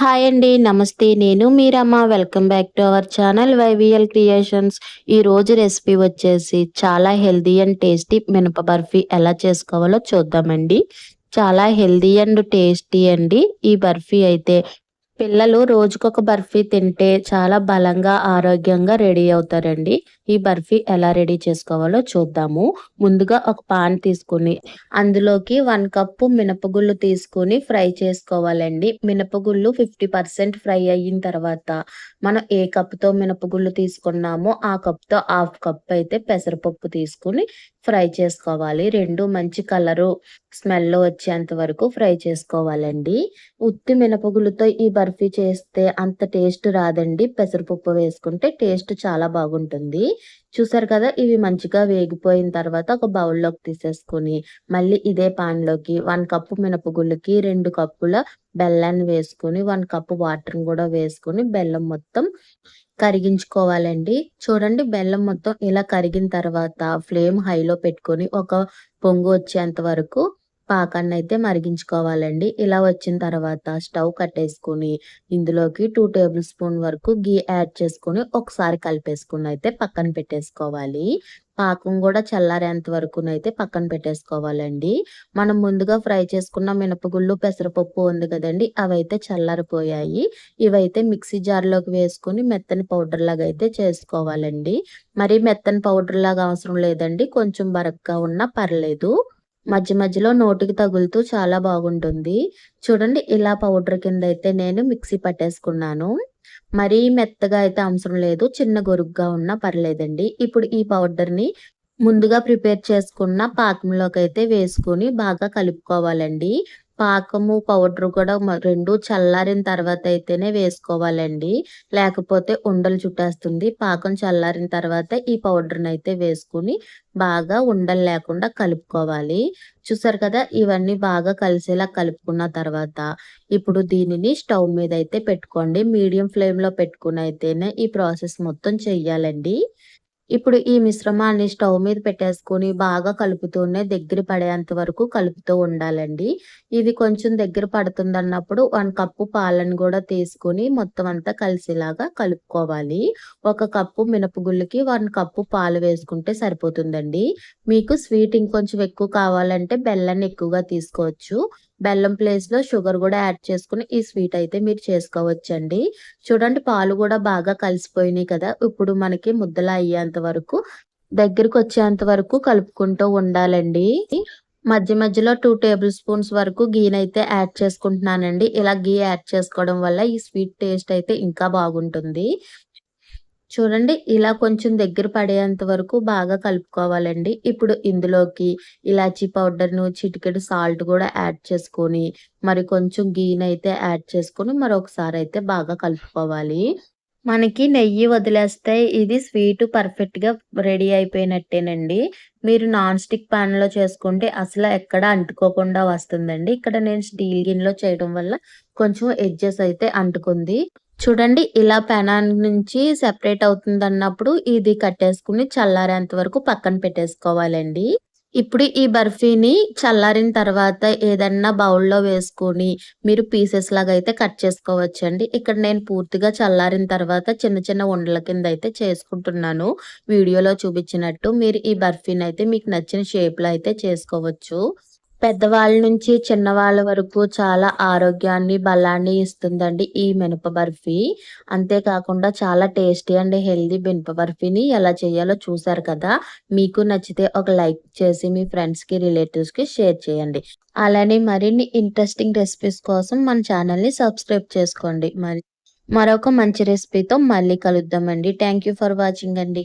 Hi అండి నమస్తే. నేను Meeramma. Welcome back to our channel YVL creations. ఈ రోజు రెసిపీ వచ్చేసి చాలా హెల్దీ అండ్ టేస్టీ మినప బర్ఫీ ఎలా చేసుకోవాలో చూద్దామండి. చాలా హెల్దీ అండ్ టేస్టీ అండి ఈ బర్ఫీ అయితే. పిల్లలు రోజుకొక బర్ఫీ తింటే చాలా బలంగా ఆరోగ్యంగా రెడీ అవుతారండి. ఈ బర్ఫీ ఎలా రెడీ చేసుకోవాలో చూద్దాము. ముందుగా ఒక పాన్ తీసుకుని అందులోకి వన్ కప్పు మినపగుళ్ళు తీసుకుని ఫ్రై చేసుకోవాలండి. మినపగుళ్ళు ఫిఫ్టీ పర్సెంట్ ఫ్రై అయిన తర్వాత మనం ఏ కప్తో మినపగుళ్ళు తీసుకున్నామో ఆ కప్తో హాఫ్ కప్ అయితే పెసరపప్పు తీసుకుని ఫ్రై చేసుకోవాలి. రెండు మంచి కలరు స్మెల్ వచ్చేంత వరకు ఫ్రై చేసుకోవాలండి. ఉత్తి మినపగుళ్ళతో ఈ బర్ఫీ చేస్తే అంత టేస్ట్ రాదండి. పెసరపప్పు వేసుకుంటే టేస్ట్ చాలా బాగుంటుంది. చూసారు కదా ఇవి మంచిగా వేగిపోయిన తర్వాత ఒక బౌల్లోకి తీసేసుకుని మళ్ళీ ఇదే పాన్లోకి వన్ కప్పు మినపగుళ్ళకి రెండు కప్పుల బెల్లాన్ని వేసుకుని వన్ కప్పు వాటర్ కూడా వేసుకుని బెల్లం మొత్తం కరిగించుకోవాలండి. చూడండి బెల్లం మొత్తం ఇలా కరిగిన తర్వాత ఫ్లేమ్ హైలో పెట్టుకొని ఒక పొంగు వచ్చేంత వరకు పాకాన్ని అయితే మరిగించుకోవాలండి. ఇలా వచ్చిన తర్వాత స్టవ్ కట్టేసుకుని ఇందులోకి టూ టేబుల్ స్పూన్ వరకు గీ యాడ్ చేసుకుని ఒకసారి కలిపేసుకుని అయితే పక్కన పెట్టేసుకోవాలి. పాకం కూడా చల్లారేంత వరకు అయితే పక్కన పెట్టేసుకోవాలండి. మనం ముందుగా ఫ్రై చేసుకున్న మినపగుళ్ళు పెసరపప్పు ఉంది కదండి అవైతే చల్లారిపోయాయి. ఇవైతే మిక్సీ జార్లోకి వేసుకుని మెత్తని పౌడర్ లాగా అయితే చేసుకోవాలండి. మరి మెత్తని పౌడర్ లాగా అవసరం లేదండి కొంచెం బరక్గా ఉన్నా పర్లేదు. మధ్య మధ్యలో నోటికి తగులుతూ చాలా బాగుంటుంది. చూడండి ఇలా పౌడర్ కింద అయితే నేను మిక్సీ పట్టేసుకున్నాను. మరీ మెత్తగా అయితే అవసరం లేదు. చిన్న గొరుగ్గా ఉన్నా పర్లేదండి. ఇప్పుడు ఈ పౌడర్ని ముందుగా ప్రిపేర్ చేసుకున్న పాకంలోకి అయితే వేసుకుని బాగా కలుపుకోవాలండి. పాకము పౌడర్ కూడా రెండు చల్లారిన తర్వాత అయితేనే వేసుకోవాలండి. లేకపోతే ఉండలు చుట్టేస్తుంది. పాకం చల్లారిన తర్వాత ఈ పౌడర్ని అయితే వేసుకుని బాగా ఉండలు లేకుండా కలుపుకోవాలి. చూసారు కదా ఇవన్నీ బాగా కలిసేలా కలుపుకున్న తర్వాత ఇప్పుడు దీనిని స్టవ్ మీద అయితే పెట్టుకోండి. మీడియం ఫ్లేమ్లో పెట్టుకుని అయితేనే ఈ ప్రాసెస్ మొత్తం చెయ్యాలండి. ఇప్పుడు ఈ మిశ్రమాన్ని స్టవ్ మీద పెట్టేసుకొని బాగా కలుపుతూనే దగ్గర పడేంత వరకు కలుపుతూ ఉండాలండి. ఇది కొంచెం దగ్గర పడుతుంది అన్నప్పుడు వన్ కప్పు పాలను కూడా తీసుకుని మొత్తం అంతా కలిసేలాగా కలుపుకోవాలి. ఒక కప్పు మినపగుళ్ళకి వన్ కప్పు పాలు వేసుకుంటే సరిపోతుందండి. మీకు స్వీట్ ఇంకొంచెం ఎక్కువ కావాలంటే బెల్లాన్ని ఎక్కువగా తీసుకోవచ్చు. బెల్లం ప్లేస్లో షుగర్ కూడా యాడ్ చేసుకుని ఈ స్వీట్ అయితే మీరు చేసుకోవచ్చండి. చూడండి పాలు కూడా బాగా కలిసిపోయినాయి కదా. ఇప్పుడు మనకి ముద్దలా అయ్యేంత వరకు దగ్గరకు వచ్చేంత వరకు కలుపుకుంటూ ఉండాలండి. మధ్య మధ్యలో టూ టేబుల్ స్పూన్స్ వరకు గీనైతే యాడ్ చేసుకుంటున్నానండి. ఇలా గీ యాడ్ చేసుకోవడం వల్ల ఈ స్వీట్ టేస్ట్ అయితే ఇంకా బాగుంటుంది. చూడండి ఇలా కొంచెం దగ్గర పడేంత వరకు బాగా కలుపుకోవాలండి. ఇప్పుడు ఇందులోకి ఇలాచీ పౌడర్ను చిటికెడు సాల్ట్ కూడా యాడ్ చేసుకొని మరి కొంచెం గీనైతే యాడ్ చేసుకొని మరొకసారి అయితే బాగా కలుపుకోవాలి. మనకి నెయ్యి వదిలేస్తే ఇది స్వీట్ పర్ఫెక్ట్గా రెడీ అయిపోయినట్టేనండి. మీరు నాన్ స్టిక్లో చేసుకుంటే అసలు ఎక్కడ అంటుకోకుండా వస్తుందండి. ఇక్కడ నేను స్టీల్ గిన్నెలో చేయడం వల్ల కొంచెం ఎడ్జెస్ అయితే అంటుకుంది. చూడండి ఇలా పెనాన్ నుంచి సెపరేట్ అవుతుంది అన్నప్పుడు ఇది కట్టేసుకుని చల్లారేంత వరకు పక్కన పెట్టేసుకోవాలండి. ఇప్పుడు ఈ బర్ఫీని చల్లారిన తర్వాత ఏదన్నా బౌల్లో వేసుకొని మీరు పీసెస్ లాగా అయితే కట్ చేసుకోవచ్చండి. ఇక్కడ నేను పూర్తిగా చల్లారిన తర్వాత చిన్న చిన్న ఉండల కింద అయితే చేసుకుంటున్నాను. వీడియోలో చూపించినట్టు మీరు ఈ బర్ఫీని అయితే మీకు నచ్చిన షేప్లో అయితే చేసుకోవచ్చు. పెద్దవాళ్ళ నుంచి చిన్నవాళ్ళ వరకు చాలా ఆరోగ్యాన్ని బలాన్ని ఇస్తుందండి ఈ మినప బర్ఫీ. అంతేకాకుండా చాలా టేస్టీ అండ్ హెల్దీ మినప బర్ఫీని ఎలా చేయాలో చూసారు కదా. మీకు నచ్చితే ఒక లైక్ చేసి మీ ఫ్రెండ్స్కి రిలేటివ్స్కి షేర్ చేయండి. అలానే మరిన్ని ఇంట్రెస్టింగ్ రెసిపీస్ కోసం మన ఛానల్ని సబ్స్క్రైబ్ చేసుకోండి. మరి మరొక మంచి రెసిపీతో మళ్ళీ కలుద్దామండి. థ్యాంక్ యూ ఫర్ వాచింగ్ అండి.